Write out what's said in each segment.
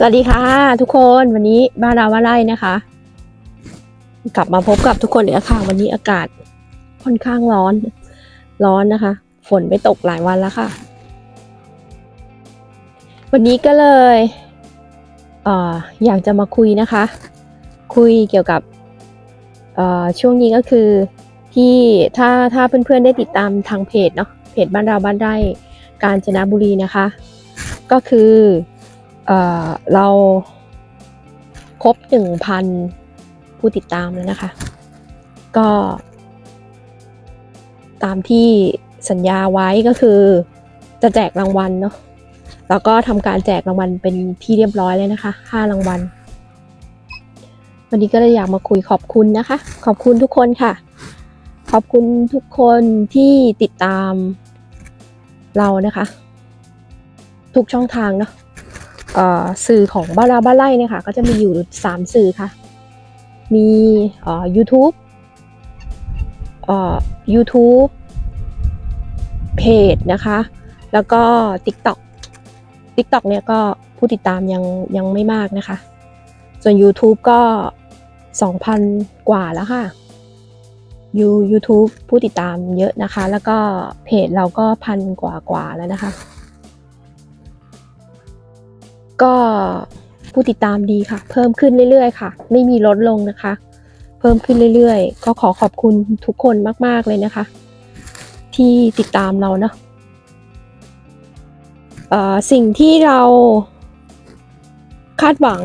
สวัสดีค่ะ ทุกคนวันนี้บ้านเราว่าไร่นะคะ กลับมาพบกับทุกคนอีกแล้วค่ะ วันนี้อากาศค่อนข้างร้อน ร้อนนะคะ ฝนไปตกหลายวันแล้วค่ะ วันนี้ก็เลยเอออยากจะมาคุยนะคะ คุยเกี่ยวกับช่วงนี้ก็คือที่ถ้าถ้าเพื่อนๆได้ติดตามทางเพจเนาะเพจบ้านเราบ้านไร่กาญจนบุรีนะคะ ก็คือ เราครบหนึ่งพันผู้ติดตามแล้วนะคะ ก็ ตามที่สัญญาไว้ก็คือจะแจกรางวัลเนาะแล้วก็ทำการแจกรางวัลเป็นที่เรียบร้อยเลยนะคะห้ารางวัล วันนี้ก็เลยอยากมาคุยขอบคุณนะคะ ขอบคุณทุกคนค่ะ ขอบคุณทุกคนที่ติดตามเรานะคะ ทุกช่องทางเนาะ สื่อของบ้านเราบ้านไร่เนี่ยค่ะ ก็จะมีอยู่ 3 สื่อค่ะ มีเอ่อ YouTube เอ่อ YouTube เพจนะคะ แล้วก็ TikTok TikTok เนี่ยก็ผู้ติดตามยังยังไม่มากนะคะ ส่วน YouTube ก็ 2,000 กว่าแล้วค่ะยู YouTube ผู้ติดตามเยอะนะคะ แล้วก็เพจเราก็พันกว่ากว่าแล้วนะคะ ก็ผู้ติดตามดีค่ะ เพิ่มขึ้นเรื่อยๆ ค่ะ ไม่มีลดลงนะคะ เพิ่มขึ้นเรื่อยๆ ก็ขอขอบคุณทุกคนมากๆเลยนะคะ ที่ติดตามเราเนาะสิ่งที่เราคาดหวัง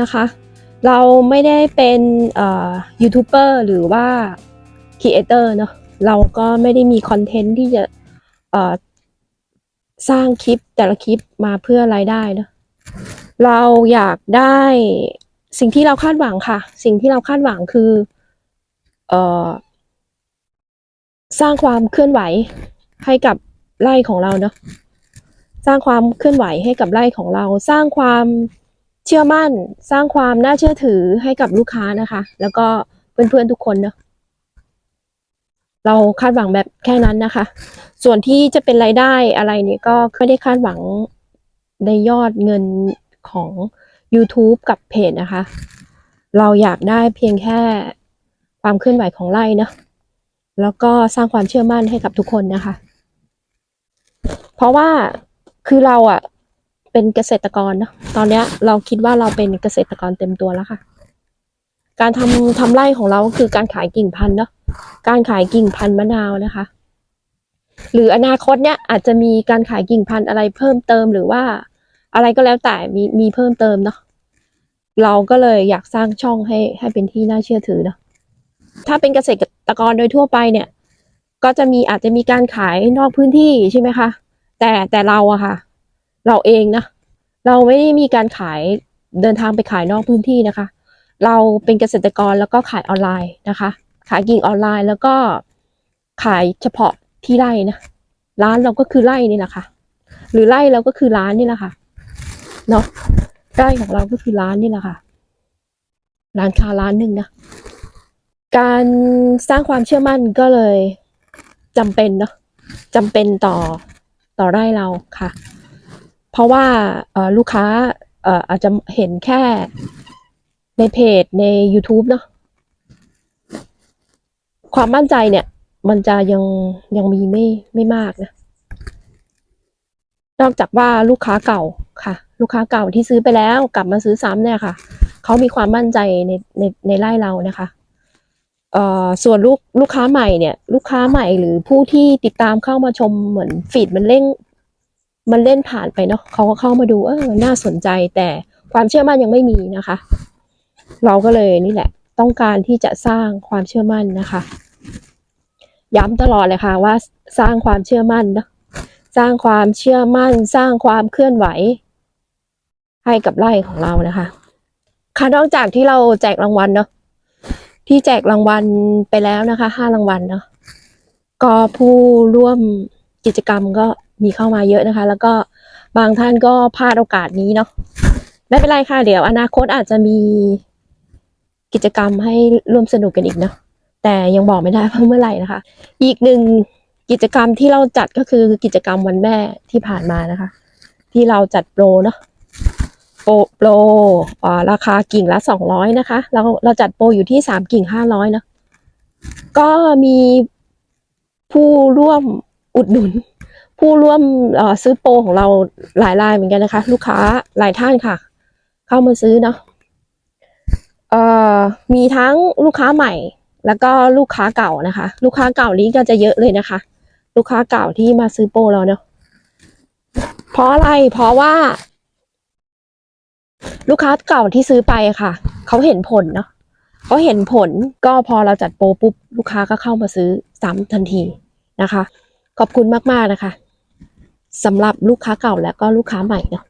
นะคะ เราไม่ได้เป็นยูทูบเบอร์หรือว่าครีเอเตอร์เนาะเราก็ไม่ได้มีคอนเทนต์ที่จะสร้างคลิปแต่ละคลิปมาเพื่อรายได้เนาะ เราอยากได้สิ่งที่เราคาดหวังค่ะ สิ่งที่เราคาดหวังคือเออสร้างความเคลื่อนไหวให้กับไร่ของเราเนาะสร้างความเคลื่อนไหวให้กับไร่ของเรา สร้างความเชื่อมั่น สร้างความน่าเชื่อถือให้กับลูกค้านะคะ แล้วก็เพื่อนๆทุกคนเนาะเราคาดหวังแบบแค่นั้นนะคะ ส่วนที่จะเป็นรายได้อะไรเนี่ยก็ไม่ได้คาดหวังในยอดเงิน ของ YouTube กับเพจนะคะ เราอยากได้เพียงแค่ความเคลื่อนไหวของไร่นะแล้วก็สร้างความเชื่อมั่นให้กับทุกคนนะคะ เพราะว่าคือเราอะเป็นเกษตรกรเนาะตอนนี้เราคิดว่าเราเป็นเกษตรกรเต็มตัวแล้วค่ะ การทำทำไร่ของเราคือการขายกิ่งพันธุ์เนาะการขายกิ่งพันธุ์มะนาวนะคะ หรืออนาคตเนี่ยอาจจะมีการขายกิ่งพันธุ์อะไรเพิ่มเติมหรือว่า อะไรก็แล้วแต่มีมีเพิ่มเติมเนาะเราก็เลยอยากสร้างช่องให้ให้เป็นที่น่าเชื่อถือเนาะถ้าเป็นเกษตรกรโดยทั่วไปเนี่ย ก็จะมีอาจจะมีการขายนอกพื้นที่ใช่ไหมคะแต่แต่เราอะค่ะ เราเองนะเราไม่ได้มีการขายเดินทางไปขายนอกพื้นที่นะคะ เราเป็นเกษตรกรแล้วก็ขายออนไลน์นะคะ ขายกิ่งออนไลน์แล้วก็ขายเฉพาะที่ไร่นะร้านเราก็คือไร่นี่แหละค่ะ หรือไร่เราก็คือร้านนี่แหละค่ะ เนาะไร่ของเราก็คือร้านนี่แหละค่ะ ร้านค้าร้านหนึ่งนะ การสร้างความเชื่อมั่นก็เลยจำเป็นเนาะจำเป็นต่อต่อไร่เราค่ะ เพราะว่าลูกค้าเอ่ออาจจะเห็นแค่ในเพจใน YouTube เนาะความมั่นใจเนี่ย มันจะยังยังมีไม่ไม่มากนะ นอกจากว่าลูกค้าเก่าค่ะ ลูกค้าเก่าที่ซื้อไปแล้วกลับมาซื้อซ้ำเนี่ยค่ะเขามีความมั่นใจในในในไร่เรานะคะเอ่อส่วนลูกลูกค้าใหม่เนี่ย ลูกค้าใหม่หรือผู้ที่ติดตามเข้ามาชมเหมือนฟีดมันเล่ง มันเล่นผ่านไปเนาะเขาก็เข้ามาดูเออน่าสนใจแต่ความเชื่อมั่นยังไม่มีนะคะ เราก็เลยนี่แหละ ต้องการที่จะสร้างความเชื่อมั่นนะคะ ย้ำตลอดเลยค่ะว่าสร้างความเชื่อมั่นนะสร้างความเชื่อมั่น สร้างความเคลื่อนไหว ให้กับไร่ของเรานะคะ ค่ะนอกจากที่เราแจกรางวัลเนาะที่แจกรางวัลไปแล้วนะคะห้ารางวัลเนาะก็ผู้ร่วมกิจกรรมก็มีเข้ามาเยอะนะคะ แล้วก็บางท่านก็พลาดโอกาสนี้เนาะไม่เป็นไรค่ะ เดี๋ยวอนาคตอาจจะมีกิจกรรมให้ร่วมสนุกกันอีกเนาะแต่ยังบอกไม่ได้ว่าเมื่อไหร่นะคะ อีกหนึ่งกิจกรรมที่เราจัดก็คือกิจกรรมวันแม่ที่ผ่านมานะคะ ที่เราจัดโปรเนาะ โปรโปราราคากิ่งละสองร้อยนะคะ เราเราจัดโปรอยู่ที่สามกิ่งห้าร้อยนะก็มีผู้ร่วมอุดหนุน ผู้ร่วมซื้อโปรของเราหลายรายเหมือนกันนะคะ ลูกค้าหลายท่านค่ะ เข้ามาซื้อเนาะเอ่อมีทั้งลูกค้าใหม่ แล้วก็ลูกค้าเก่านะคะ ลูกค้าเก่านี้ก็จะเยอะเลยนะคะ ลูกค้าเก่าที่มาซื้อโปรเราเนาะเพราะอะไรเพราะว่า ลูกค้าเก่าที่ซื้อไปค่ะ เขาเห็นผลเนาะเขาเห็นผลก็พอเราจัดโปรปุ๊บลูกค้าก็เข้ามาซื้อซ้ำทันทีนะคะ ขอบคุณมากๆนะคะสำหรับลูกค้าเก่าและก็ลูกค้าใหม่เนาะ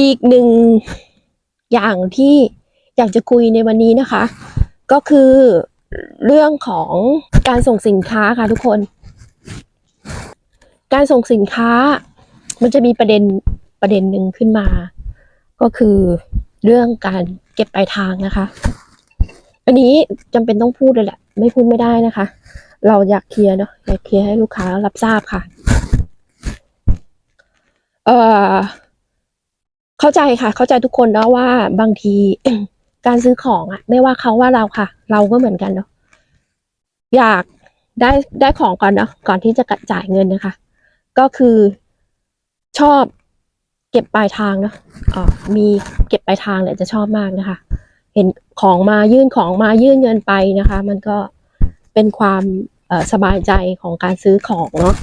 อีกหนึ่งอย่างที่อยากจะคุยในวันนี้นะคะ ก็คือเรื่องของการส่งสินค้าค่ะทุกคน การส่งสินค้ามันจะมีประเด็น ประเด็นหนึ่งขึ้นมา ก็คือเรื่องการเก็บปลายทางนะคะ อันนี้จำเป็นต้องพูดเลยแหละ ไม่พูดไม่ได้นะคะ เราอยากเคลียร์เนาะอยากเคลียร์ให้ลูกค้ารับทราบค่ะ เอ่อเข้าใจค่ะ เข้าใจทุกคนเนาะว่าบางทีการซื้อของอะไม่ว่าเขาว่าเราค่ะ เราก็เหมือนกันเนาะอยากได้ได้ของก่อนเนาะก่อนที่จะจ่ายเงินนะคะ ก็คือชอบ เก็บปลายทางเนาะอ่ามีเก็บปลายทางเนี่ยจะชอบมากนะคะ เห็นของมายื่นของมายื่นเงินไปนะคะ มันก็เป็นความสบายใจของการซื้อของเนาะ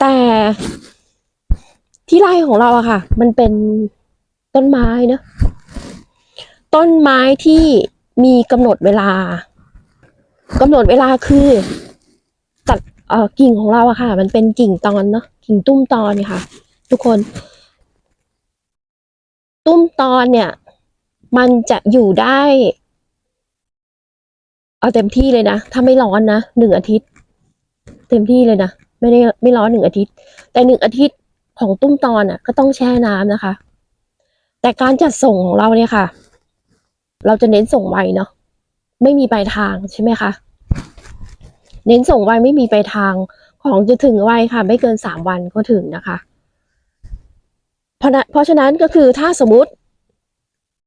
แต่ที่ไร่ของเราอะค่ะ มันเป็นต้นไม้เนาะต้นไม้ที่มีกำหนดเวลากำหนดเวลาคือตัดเออกิ่งของเราอะค่ะ มันเป็นกิ่งตอนเนาะกิ่งตุ้มตอนเนี่ยค่ะ ทุกคน ตุ้มตอนเนี่ย มันจะอยู่ได้ เอาเต็มที่เลยนะถ้าไม่ร้อนนะหนึ่งอาทิตย์ เต็มที่เลยนะไม่ได้ไม่ร้อนหนึ่งอาทิตย์ แต่หนึ่งอาทิตย์ของตุ้มตอนอะ ก็ต้องแช่น้ำนะคะ แต่การจัดส่งของเราเนี่ยค่ะ เราจะเน้นส่งไวเนาะไม่มีปลายทางใช่ไหมคะเน้นส่งไวไม่มีปลายทางของจะถึงไวค่ะ ไม่เกินสามวันก็ถึงนะคะ เพราะเพราะฉะนั้นก็คือถ้าสมมติ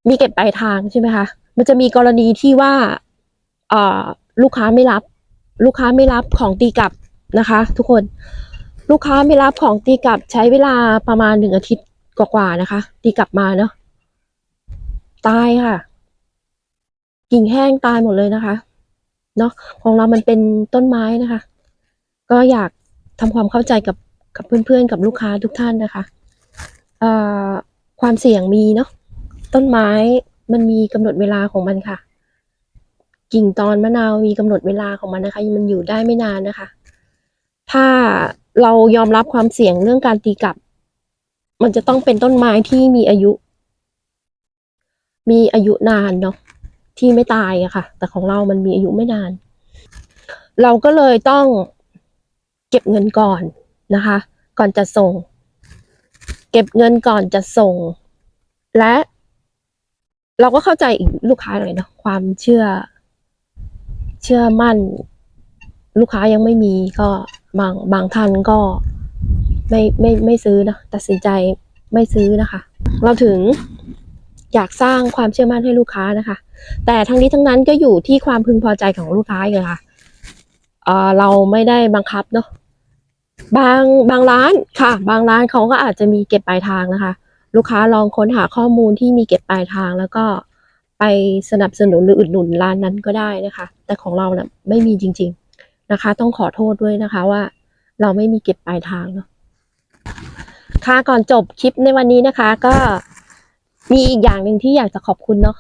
มีเก็บปลายทางใช่ไหมคะ มันจะมีกรณีที่ว่าเออลูกค้าไม่รับ ลูกค้าไม่รับของตีกลับนะคะ ทุกคน ลูกค้าไม่รับของตีกลับใช้เวลาประมาณหนึ่งอาทิตย์กว่าๆนะคะ ตีกลับมาเนาะตายค่ะ กิ่งแห้งตายหมดเลยนะคะเนาะของเรามันเป็นต้นไม้นะคะ ก็อยากทำความเข้าใจกับกับเพื่อนๆ กับลูกค้าทุกท่านนะคะ ความเสี่ยงมีเนาะต้นไม้มันมีกำหนดเวลาของมันค่ะ กิ่งตอนมะนาวมีกำหนดเวลาของมันนะคะ มันอยู่ได้ไม่นานนะคะ ถ้าเรายอมรับความเสี่ยงเรื่องการตีกลับ มันจะต้องเป็นต้นไม้ที่มีอายุ มีอายุนานเนาะที่ไม่ตายอะค่ะ แต่ของเรามันมีอายุไม่นาน เราก็เลยต้องเก็บเงินก่อนนะคะ ก่อนจะส่ง เก็บเงินก่อนจะส่ง และ เราก็เข้าใจอีกลูกค้าหน่อยนะความเชื่อ เชื่อมั่น ลูกค้ายังไม่มีก็บางบางท่านก็ไม่ไม่ไม่ซื้อนะตัดสินใจไม่ซื้อนะคะ เราถึงอยากสร้างความเชื่อมั่นให้ลูกค้านะคะ แต่ทั้งนี้ทั้งนั้นก็อยู่ที่ความพึงพอใจของลูกค้าเลยค่ะเเราไม่ได้บังคับเนาะ บางบางร้านค่ะ บางร้านเขาก็อาจจะมีเก็บปลายทางนะคะ ลูกค้าลองค้นหาข้อมูลที่มีเก็บปลายทาง แล้วก็ไปสนับสนุนหรืออุดหนุนร้านนั้นก็ได้นะคะ แต่ของเราเนะ่ะไม่มีจริง ๆนะคะ ต้องขอโทษด้วยนะคะว่า เราไม่มีเก็บปลายทางเนาะค่ะก่อนจบคลิปในวันนี้นะคะ ก็มีอีกอย่างหนึ่งที่อยากจะขอบคุณเนาะ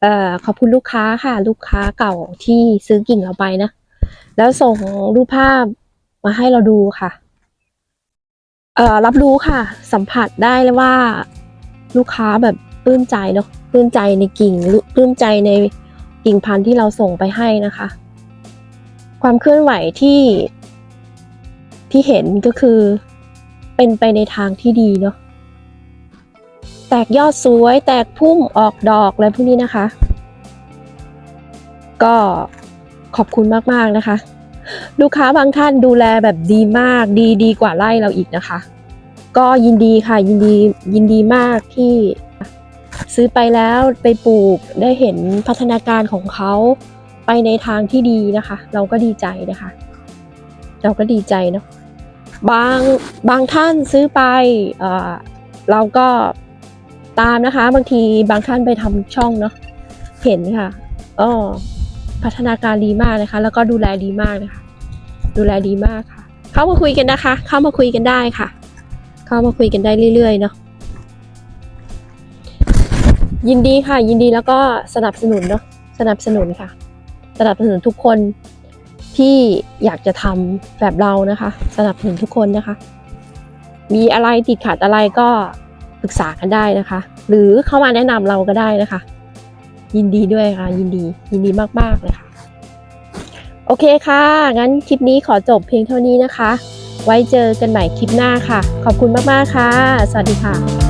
เอ่อขอบคุณลูกค้าค่ะ ลูกค้าเก่าที่ซื้อกิ่งเราไปนะ แล้วส่งรูปภาพ มาให้เราดูค่ะเอ่อรับรู้ค่ะ สัมผัสได้เลยว่าลูกค้าแบบปลื้มใจเนาะปลื้มใจในกิ่งปลื้มใจในกิ่งพันธุ์ที่เราส่งไปให้นะคะ ความเคลื่อนไหวที่ที่เห็นก็คือเป็นไปในทางที่ดีเนาะแตกยอดสวย แตกพุ่มออกดอกอะไรพวกนี้นะคะ ก็ขอบคุณมาก ๆ นะคะ ลูกค้าบางท่านดูแลแบบดีมากดีดีกว่าไล่เราอีกนะคะ ก็ยินดีค่ะยินดียินดีมากที่ซื้อไปแล้วไปปลูกได้เห็นพัฒนาการของเขาไปในทางที่ดีนะคะ เราก็ดีใจนะคะ เราก็ดีใจเนาะบางบางท่านซื้อไปเออเราก็ตามนะคะ บางทีบางท่านไปทำช่องเนาะเห็นค่ะอ๋อ พัฒนาการดีมากนะคะ แล้วก็ดูแลดีมากนะคะ ดูแลดีมากค่ะ เข้ามาคุยกันนะคะ เข้ามาคุยกันได้ค่ะ เข้ามาคุยกันได้เรื่อยๆเนาะยินดีค่ะ ยินดีแล้วก็สนับสนุนเนาะสนับสนุนค่ะ สนับสนุนทุกคนที่อยากจะทำแบบเรานะคะ สนับสนุนทุกคนนะคะ มีอะไรติดขัดอะไรก็ปรึกษากันได้นะคะ หรือเข้ามาแนะนำเราก็ได้นะคะ ยินดีด้วยค่ะ ยินดี ยินดีมากๆเลยค่ะ โอเคค่ะ งั้นคลิปนี้ขอจบเพียงเท่านี้นะคะ ไว้เจอกันใหม่คลิปหน้าค่ะ ขอบคุณมากๆค่ะ สวัสดีค่ะ